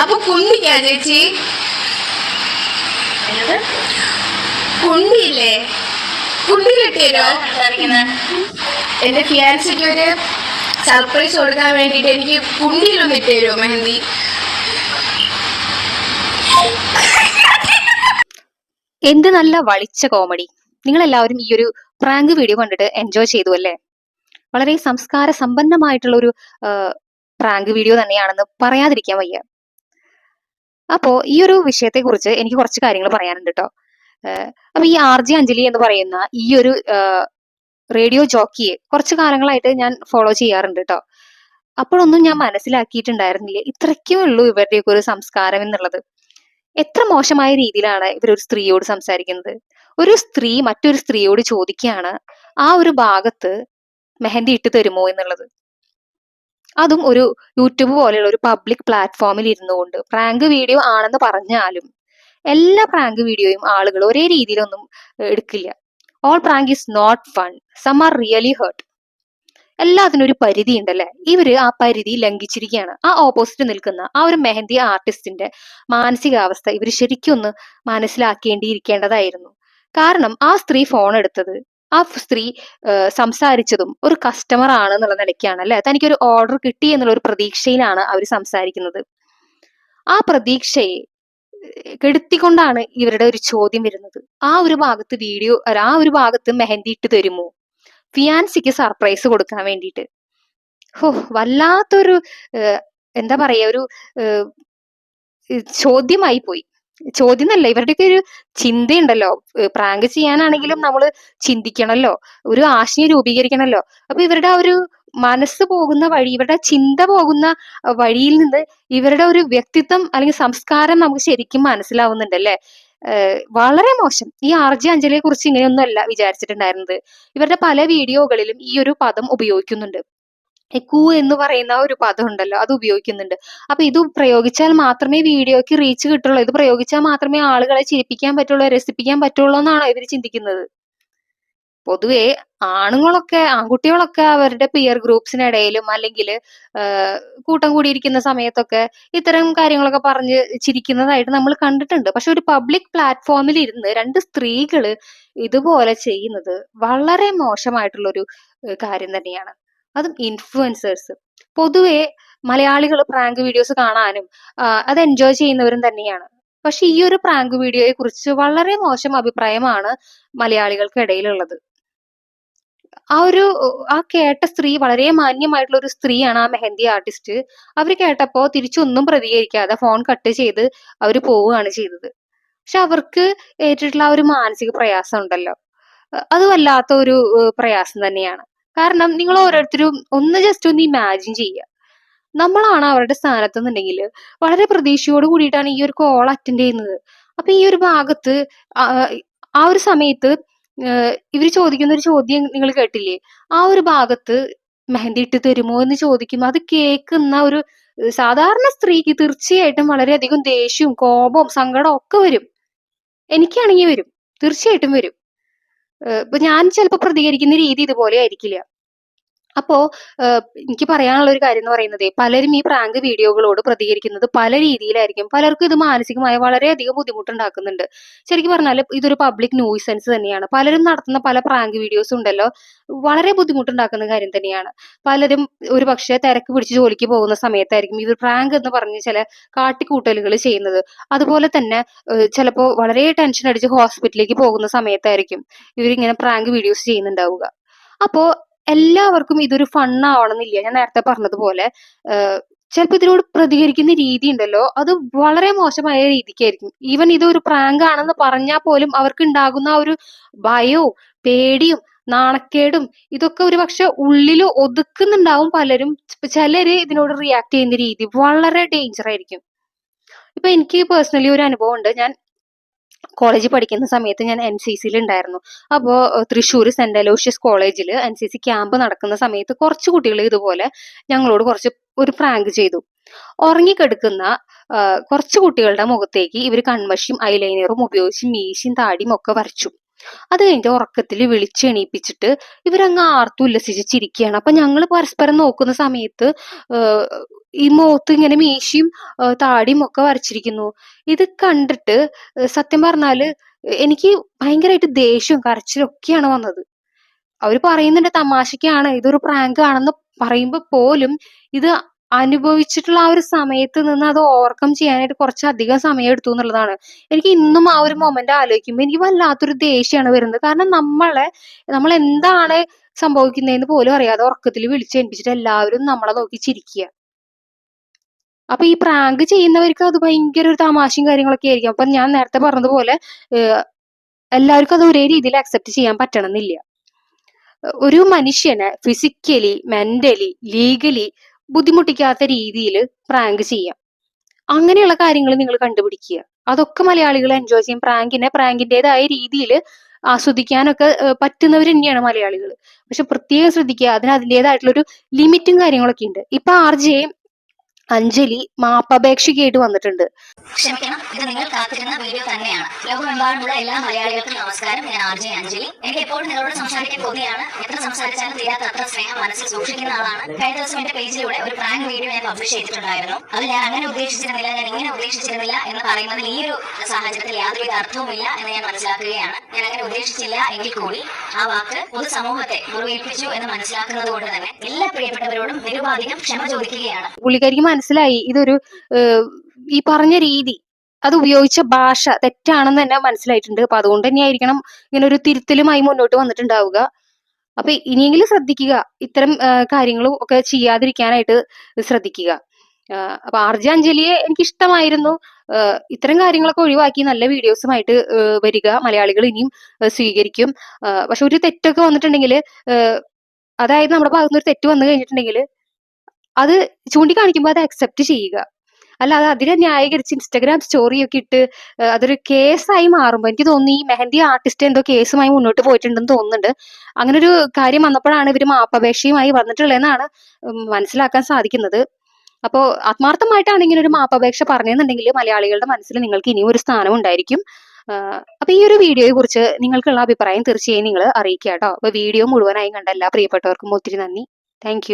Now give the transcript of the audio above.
അപ്പൊ കുണ്ടിക്കാ ചേച്ചി? കുണ്ടിയില്ലേ? കിട്ടിയല്ലോ? എന്റെ ഫിയാൻസിക്ക് ഒരു സർപ്രൈസ് കൊടുക്കാൻ വേണ്ടിട്ട് എനിക്ക് കുണ്ടിയിലൊന്ന് കിട്ടിയല്ലോ മെഹന്തി. എന്ത് നല്ല വളിച്ച കോമഡി നിങ്ങൾ എല്ലാവരും ഈ ഒരു പ്രാങ്ക് വീഡിയോ കണ്ടിട്ട് എൻജോയ് ചെയ്തു അല്ലേ? വളരെ സംസ്കാര സമ്പന്നമായിട്ടുള്ള ഒരു പ്രാങ്ക് വീഡിയോ തന്നെയാണെന്ന് പറയാതിരിക്കാൻ വയ്യ. അപ്പോ ഈ ഒരു വിഷയത്തെ കുറിച്ച് എനിക്ക് കുറച്ച് കാര്യങ്ങൾ പറയാനുണ്ട് കേട്ടോ അപ്പൊ ഈ ആർ ജെ അഞ്ജലി എന്ന് പറയുന്ന ഈ ഒരു റേഡിയോ ജോക്കിയെ കുറച്ച് കാലങ്ങളായിട്ട് ഞാൻ ഫോളോ ചെയ്യാറുണ്ട് കേട്ടോ അപ്പോഴൊന്നും ഞാൻ മനസ്സിലാക്കിയിട്ടുണ്ടായിരുന്നില്ല ഇത്രയ്ക്കേ ഉള്ളൂ ഇവരുടെയൊക്കെ ഒരു സംസ്കാരം എന്നുള്ളത്. എത്ര മോശമായ രീതിയിലാണ് ഇവർ ഒരു സ്ത്രീയോട് സംസാരിക്കുന്നത്? ഒരു സ്ത്രീ മറ്റൊരു സ്ത്രീയോട് ചോദിക്കുകയാണ് ആ ഒരു ഭാഗത്ത് മെഹന്തി ഇട്ട് തരുമോ എന്നുള്ളത്. അതും ഒരു യൂട്യൂബ് പോലെയുള്ള ഒരു പബ്ലിക് പ്ലാറ്റ്ഫോമിൽ ഇരുന്നു കൊണ്ട് പ്രാങ്ക് വീഡിയോ ആണെന്ന് പറഞ്ഞാലും എല്ലാ പ്രാങ്ക് വീഡിയോയും ആളുകൾ ഒരേ രീതിയിലൊന്നും എടുക്കില്ല. All prank is not fun some are really hurt എല്ലാത്തിനും ഒരു പരിധി ഉണ്ടല്ലേ? ഇവർ ആ പരിധി ലംഘിച്ചിരിക്കുകയാണ്. ആ ഓപ്പോസിറ്റ് നിൽക്കുന്ന ആ ഒരു മെഹന്തി ആർട്ടിസ്റ്റിന്റെ മാനസികാവസ്ഥ ഇവർ ശരിക്കും ഒന്ന് മനസ്സിലാക്കേണ്ടിയിരിക്കേണ്ടതായിരുന്നു. കാരണം ആ സ്ത്രീ ഫോൺ എടുത്തത് ആ സ്ത്രീ സംസാരിച്ചതും ഒരു കസ്റ്റമർ ആണ് എന്നുള്ള നിലയ്ക്കാണ് അല്ലെ? തനിക്കൊരു ഓർഡർ കിട്ടി എന്നുള്ള ഒരു പ്രതീക്ഷയിലാണ് അവർ സംസാരിക്കുന്നത്. ആ പ്രതീക്ഷയെ കെടുത്തിക്കൊണ്ടാണ് ഇവരുടെ ഒരു ചോദ്യം വരുന്നത്. ആ ഒരു ഭാഗത്ത് വീഡിയോ ആ ഒരു ഭാഗത്ത് മെഹന്തി ഇട്ട് തരുമോ? ഫിയാൻസിക്ക് സർപ്രൈസ് കൊടുക്കാൻ വേണ്ടിയിട്ട്. ഹോ വല്ലാത്തൊരു എന്താ പറയാ ഒരു ചോദ്യമായി പോയി ചോദ്യം എന്നല്ല ഇവരുടെയൊക്കെ ഒരു ചിന്തയുണ്ടല്ലോ. പ്രാങ്ക് ചെയ്യാനാണെങ്കിലും നമ്മൾ ചിന്തിക്കണല്ലോ. ഒരു ആശയം രൂപീകരിക്കണല്ലോ. അപ്പൊ ഇവരുടെ ആ ഒരു മനസ്സ് പോകുന്ന വഴി ഇവരുടെ ചിന്ത പോകുന്ന വഴിയിൽ നിന്ന് ഇവരുടെ ഒരു വ്യക്തിത്വം അല്ലെങ്കിൽ സംസ്കാരം നമുക്ക് ശരിക്കും മനസ്സിലാവുന്നുണ്ട് അല്ലേ വളരെ മോശം. ഈ ആർ ജെ അഞ്ജലിയെ കുറിച്ച് ഇങ്ങനെയൊന്നും അല്ല വിചാരിച്ചിട്ടുണ്ടായിരുന്നത്. ഇവരുടെ പല വീഡിയോകളിലും ഈ ഒരു പദം ഉപയോഗിക്കുന്നുണ്ട്. കു എന്ന് പറയുന്ന ഒരു പദം ഉണ്ടല്ലോ അത് ഉപയോഗിക്കുന്നുണ്ട്. അപ്പൊ ഇത് പ്രയോഗിച്ചാൽ മാത്രമേ വീഡിയോക്ക് റീച്ച് കിട്ടുള്ളൂ. ഇത് പ്രയോഗിച്ചാൽ മാത്രമേ ആളുകളെ ചിരിപ്പിക്കാൻ പറ്റുള്ളൂ രസിപ്പിക്കാൻ പറ്റുള്ളൂ എന്നാണോ ഇവർ ചിന്തിക്കുന്നത്? പൊതുവെ ആണുങ്ങളൊക്കെ ആൺകുട്ടികളൊക്കെ അവരുടെ പിയർ ഗ്രൂപ്പ്സിനിടയിലും അല്ലെങ്കിൽ കൂട്ടം കൂടിയിരിക്കുന്ന സമയത്തൊക്കെ ഇത്തരം കാര്യങ്ങളൊക്കെ പറഞ്ഞ് ചിരിക്കുന്നതായിട്ട് നമ്മൾ കണ്ടിട്ടുണ്ട്. പക്ഷെ ഒരു പബ്ലിക് പ്ലാറ്റ്ഫോമിൽ ഇരുന്ന് രണ്ട് സ്ത്രീകൾ ഇതുപോലെ ചെയ്യുന്നത് വളരെ മോശമായിട്ടുള്ള ഒരു കാര്യം തന്നെയാണ്. അതും ഇൻഫ്ലുവൻസേഴ്സ് പൊതുവെ മലയാളികൾ പ്രാങ്ക് വീഡിയോസ് കാണാനും അത് എൻജോയ് ചെയ്യുന്നവരും തന്നെയാണ്. പക്ഷെ ഈ ഒരു പ്രാങ്ക് വീഡിയോയെ കുറിച്ച് വളരെ മോശം അഭിപ്രായമാണ് മലയാളികൾക്കിടയിലുള്ളത്. ആ ഒരു ആ കേട്ട സ്ത്രീ വളരെ മാന്യമായിട്ടുള്ള ഒരു സ്ത്രീയാണ് ആ മെഹന്തി ആർട്ടിസ്റ്റ് അവർ കേട്ടപ്പോ തിരിച്ചൊന്നും പ്രതികരിക്കാതെ ഫോൺ കട്ട് ചെയ്ത് അവർ പോവുകയാണ് ചെയ്തത്. പക്ഷെ അവർക്ക് ഏറ്റിട്ടുള്ള ആ ഒരു മാനസിക പ്രയാസം ഉണ്ടല്ലോ. അത് വല്ലാത്ത ഒരു പ്രയാസം തന്നെയാണ്. കാരണം നിങ്ങൾ ഓരോരുത്തരും ഒന്ന് ജസ്റ്റ് ഒന്ന് ഇമാജിൻ ചെയ്യുക. നമ്മളാണ് അവരുടെ സ്ഥാനത്ത് എന്നുണ്ടെങ്കിൽ വളരെ പ്രതീക്ഷയോട് കൂടിയിട്ടാണ് ഈ ഒരു കോൾ അറ്റൻഡ് ചെയ്യുന്നത്. അപ്പൊ ഈ ഒരു ഭാഗത്ത് ആ ഒരു സമയത്ത് ഇവർ ചോദിക്കുന്ന ഒരു ചോദ്യം നിങ്ങൾ കേട്ടില്ലേ? ആ ഒരു ഭാഗത്ത് മെഹന്തി ഇട്ട് തരുമോ എന്ന് ചോദിക്കുമ്പോൾ അത് കേൾക്കുന്ന ഒരു സാധാരണ സ്ത്രീക്ക് തീർച്ചയായിട്ടും വളരെയധികം ദേഷ്യവും കോപവും സങ്കടവും ഒക്കെ വരും. എനിക്കാണെങ്കിൽ വരും. തീർച്ചയായിട്ടും വരും. ഇപ്പൊ ഞാൻ ചിലപ്പോൾ പ്രതികരിക്കുന്ന രീതി ഇതുപോലെ ആയിരിക്കില്ല. അപ്പോ എനിക്ക് പറയാനുള്ള ഒരു കാര്യം എന്ന് പറയുന്നത് പലരും ഈ പ്രാങ്ക് വീഡിയോകളോട് പ്രതികരിക്കുന്നത് പല രീതിയിലായിരിക്കും. പലർക്കും ഇത് മാനസികമായ വളരെയധികം ബുദ്ധിമുട്ടുണ്ടാക്കുന്നുണ്ട്. ശരിക്കും പറഞ്ഞാൽ ഇതൊരു പബ്ലിക് ന്യൂസൻസ് തന്നെയാണ്. പലരും നടത്തുന്ന പല പ്രാങ്ക് വീഡിയോസ് ഉണ്ടല്ലോ വളരെ ബുദ്ധിമുട്ടുണ്ടാക്കുന്ന കാര്യം തന്നെയാണ്. പലരും ഒരു പക്ഷേ തിരക്ക് പിടിച്ച് ജോലിക്ക് പോകുന്ന സമയത്തായിരിക്കും ഇവർ പ്രാങ്ക് എന്ന് പറഞ്ഞ് ചില കാട്ടിക്കൂട്ടലുകൾ ചെയ്യുന്നത്. അതുപോലെ തന്നെ ചിലപ്പോൾ വളരെ ടെൻഷൻ അടിച്ച് ഹോസ്പിറ്റലിലേക്ക് പോകുന്ന സമയത്തായിരിക്കും ഇവരിങ്ങനെ പ്രാങ്ക് വീഡിയോസ് ചെയ്യുന്നുണ്ടാവുക. അപ്പോ എല്ലാവർക്കും ഇതൊരു ഫണ്ണാവണമെന്നില്ല ഞാൻ നേരത്തെ പറഞ്ഞതുപോലെ ചിലപ്പോൾ ഇതിനോട് പ്രതികരിക്കുന്ന രീതി ഉണ്ടല്ലോ. അത് വളരെ മോശമായ രീതിക്കായിരിക്കും. ഈവൻ ഇതൊരു പ്രാങ്ക് ആണെന്ന് പറഞ്ഞാൽ പോലും അവർക്ക് ഉണ്ടാകുന്ന ഒരു ഭയവും പേടിയും നാണക്കേടും ഇതൊക്കെ ഒരു പക്ഷെ ഉള്ളിൽ ഒതുക്കുന്നുണ്ടാവും പലരും. ചിലര് ഇതിനോട് റിയാക്ട് ചെയ്യുന്ന രീതി വളരെ ഡേഞ്ചർ ആയിരിക്കും. ഇപ്പൊ എനിക്ക് പേഴ്സണലി ഒരു അനുഭവം ഉണ്ട്. ഞാൻ കോളേജിൽ പഠിക്കുന്ന സമയത്ത് ഞാൻ എൻ സി സിയിൽ ഉണ്ടായിരുന്നു അപ്പോൾ തൃശ്ശൂർ സെന്റ് അലോഷ്യസ് കോളേജിൽ എൻ സി സി ക്യാമ്പ് നടക്കുന്ന സമയത്ത് കുറച്ച് കുട്ടികൾ ഇതുപോലെ ഞങ്ങളോട് കുറച്ച് ഒരു പ്രാങ്ക് ചെയ്തു. ഉറങ്ങിക്കെടുക്കുന്ന കുറച്ച് കുട്ടികളുടെ മുഖത്തേക്ക് ഇവർ കൺമഷിയും ഐലൈനറും ഉപയോഗിച്ച് മീശയും താടിയും ഒക്കെ വരച്ചു. അത് കഴിഞ്ഞിട്ട് ഉറക്കത്തിൽ വിളിച്ചെണീപ്പിച്ചിട്ട് ഇവരങ്ങ് ആർത്തു ഉല്ലസിച്ചിരിക്കുകയാണ് അപ്പൊ ഞങ്ങൾ പരസ്പരം നോക്കുന്ന സമയത്ത് ഈ മുഖത്ത് ഇങ്ങനെ മീശയും താടിയും ഒക്കെ വരച്ചിരിക്കുന്നു. ഇത് കണ്ടിട്ട് സത്യം പറഞ്ഞാൽ എനിക്ക് ഭയങ്കരമായിട്ട് ദേഷ്യവും കരച്ചിലും ഒക്കെയാണ് വന്നത്. അവർ പറയുന്നുണ്ട് തമാശക്കാണ് ഇതൊരു പ്രാങ്ക് ആണെന്ന് പറയുമ്പോ പോലും ഇത് അനുഭവിച്ചിട്ടുള്ള ആ ഒരു സമയത്ത് നിന്ന് അത് ഓവർകം ചെയ്യാനായിട്ട് കുറച്ചധികം സമയം എടുത്തു എന്നുള്ളതാണ്. എനിക്ക് ഇന്നും ആ ഒരു മൊമെന്റ് ആലോചിക്കുമ്പോൾ എനിക്ക് വല്ലാത്തൊരു ദേഷ്യമാണ് വരുന്നത്. കാരണം നമ്മളെ നമ്മൾ എന്താണ് സംഭവിക്കുന്നതെന്ന് പോലും അറിയാതെ ഉറക്കത്തിൽ വിളിച്ചെണിപ്പിച്ചിട്ട് എല്ലാവരും നമ്മളെ നോക്കി ചിരിക്കുക. അപ്പൊ ഈ പ്രാങ്ക് ചെയ്യുന്നവർക്ക് അത് ഭയങ്കര ഒരു തമാശയും കാര്യങ്ങളൊക്കെ ആയിരിക്കും. അപ്പൊ ഞാൻ നേരത്തെ പറഞ്ഞതുപോലെ എല്ലാവർക്കും അത് ഒരേ രീതിയിൽ അക്സെപ്റ്റ് ചെയ്യാൻ പറ്റണമെന്നില്ല. ഒരു മനുഷ്യനെ ഫിസിക്കലി മെന്റലി ലീഗലി ബുദ്ധിമുട്ടിക്കാത്ത രീതിയിൽ പ്രാങ്ക് ചെയ്യാം. അങ്ങനെയുള്ള കാര്യങ്ങൾ നിങ്ങൾ കണ്ടുപിടിക്കുക. അതൊക്കെ മലയാളികൾ എൻജോയ് ചെയ്യും. പ്രാങ്കിനെ പ്രാങ്കിന്റെതായ രീതിയിൽ ആസ്വദിക്കാനൊക്കെ പറ്റുന്നവർ തന്നെയാണ് മലയാളികൾ. പക്ഷെ പ്രത്യേകം ശ്രദ്ധിക്കുക അതിന് അതിന്റെതായിട്ടുള്ള ഒരു ലിമിറ്റും കാര്യങ്ങളൊക്കെ ഉണ്ട്. ഇപ്പൊ ആർ ജെ അഞ്ജലി മാപ്പപേക്ഷയ്ക്കായിട്ട് വന്നിട്ടുണ്ട്. ക്ഷമിക്കണം ഇത് നിങ്ങൾ കാത്തിരുന്ന വീഡിയോ തന്നെയാണ്. ലോകമെമ്പാടുമുള്ള എല്ലാ മലയാളികൾക്കും നമസ്കാരം. ഞാൻ ആർ ജെ അഞ്ജലി. എനിക്ക് എപ്പോഴും നിങ്ങളോട് സംസാരിക്കാൻ കൊതിയാണ് എത്ര സംസാരിച്ചാലും തീരാത്ത അത്ര സ്നേഹം മനസ്സിൽ സൂക്ഷിക്കുന്ന ആളാണ്. കഴിഞ്ഞ ദിവസം എന്റെ പേജിലൂടെ ഒരു പ്രാങ്ക് വീഡിയോ ഞാൻ പബ്ലിഷ് ചെയ്തിട്ടുണ്ടായിരുന്നു. അത് ഞാൻ അങ്ങനെ ഉദ്ദേശിച്ചിരുന്നില്ല ഞാൻ ഇങ്ങനെ ഉദ്ദേശിച്ചിരുന്നില്ല എന്ന് പറയുന്നതിൽ ഈ ഒരു സാഹചര്യത്തിൽ യാതൊരുവിധ അർത്ഥവുമില്ല എന്ന് ഞാൻ മനസ്സിലാക്കുകയാണ്. ഞാൻ അങ്ങനെ ഉദ്ദേശിച്ചില്ല എങ്കിൽ കൂടി ആ വാക്ക് പൊതുസമൂഹത്തെ മുറിവേൽപ്പിച്ചു എന്ന് മനസ്സിലാക്കുന്നത് കൊണ്ട് തന്നെ എല്ലാ പ്രിയപ്പെട്ടവരോടും നിരുപാധികം ക്ഷമ ചോദിക്കുകയാണ്. പുള്ളിക്കാരിക്ക് മനസ്സിലായി. ഇതൊരു ഈ പറഞ്ഞ രീതി അത് ഉപയോഗിച്ച ഭാഷ തെറ്റാണെന്ന് തന്നെ മനസ്സിലായിട്ടുണ്ട്. അപ്പൊ അതുകൊണ്ട് തന്നെയായിരിക്കണം ഇങ്ങനെ ഒരു തിരുത്തലുമായി മുന്നോട്ട് വന്നിട്ടുണ്ടാവുക. അപ്പൊ ഇനിയെങ്കിലും ശ്രദ്ധിക്കുക. ഇത്തരം കാര്യങ്ങളും ഒക്കെ ചെയ്യാതിരിക്കാനായിട്ട് ശ്രദ്ധിക്കുക. അപ്പൊ ആർജ അഞ്ജലിയെ എനിക്ക് ഇഷ്ടമായിരുന്നു ഇത്തരം കാര്യങ്ങളൊക്കെ ഒഴിവാക്കി നല്ല വീഡിയോസുമായിട്ട് വരിക. മലയാളികൾ ഇനിയും സ്വീകരിക്കും. പക്ഷെ ഒരു തെറ്റൊക്കെ വന്നിട്ടുണ്ടെങ്കിൽ അതായത് നമ്മുടെ ഭാഗത്തുനിന്ന് ഒരു തെറ്റ് വന്നു കഴിഞ്ഞിട്ടുണ്ടെങ്കിൽ അത് ചൂണ്ടിക്കാണിക്കുമ്പോൾ അത് അക്സെപ്റ്റ് ചെയ്യുക. അല്ലാതെ അതിനെ ന്യായീകരിച്ച് ഇൻസ്റ്റഗ്രാം സ്റ്റോറി ഒക്കെ ഇട്ട് അതൊരു കേസായി മാറുമ്പോൾ എനിക്ക് തോന്നുന്നു ഈ മെഹന്തി ആർട്ടിസ്റ്റ് എന്തോ കേസുമായി മുന്നോട്ട് പോയിട്ടുണ്ടെന്ന് തോന്നുന്നുണ്ട്. അങ്ങനെ ഒരു കാര്യം വന്നപ്പോഴാണ് ഇവർ മാപ്പപേക്ഷയുമായി വന്നിട്ടുള്ളതെന്നാണ് മനസ്സിലാക്കാൻ സാധിക്കുന്നത്. അപ്പോൾ ആത്മാർത്ഥമായിട്ടാണ് ഇങ്ങനെ ഒരു മാപ്പപേക്ഷ പറഞ്ഞതെന്നുണ്ടെങ്കിൽ മലയാളികളുടെ മനസ്സിൽ നിങ്ങൾക്ക് ഇനിയും ഒരു സ്ഥാനം ഉണ്ടായിരിക്കും. അപ്പൊ ഈ ഒരു വീഡിയോയെ കുറിച്ച് നിങ്ങൾക്കുള്ള അഭിപ്രായം തീർച്ചയായും നിങ്ങൾ അറിയിക്കുക കേട്ടോ. അപ്പൊ വീഡിയോ മുഴുവനായും കണ്ട എല്ലാ പ്രിയപ്പെട്ടവർക്കും ഒത്തിരി നന്ദി. താങ്ക്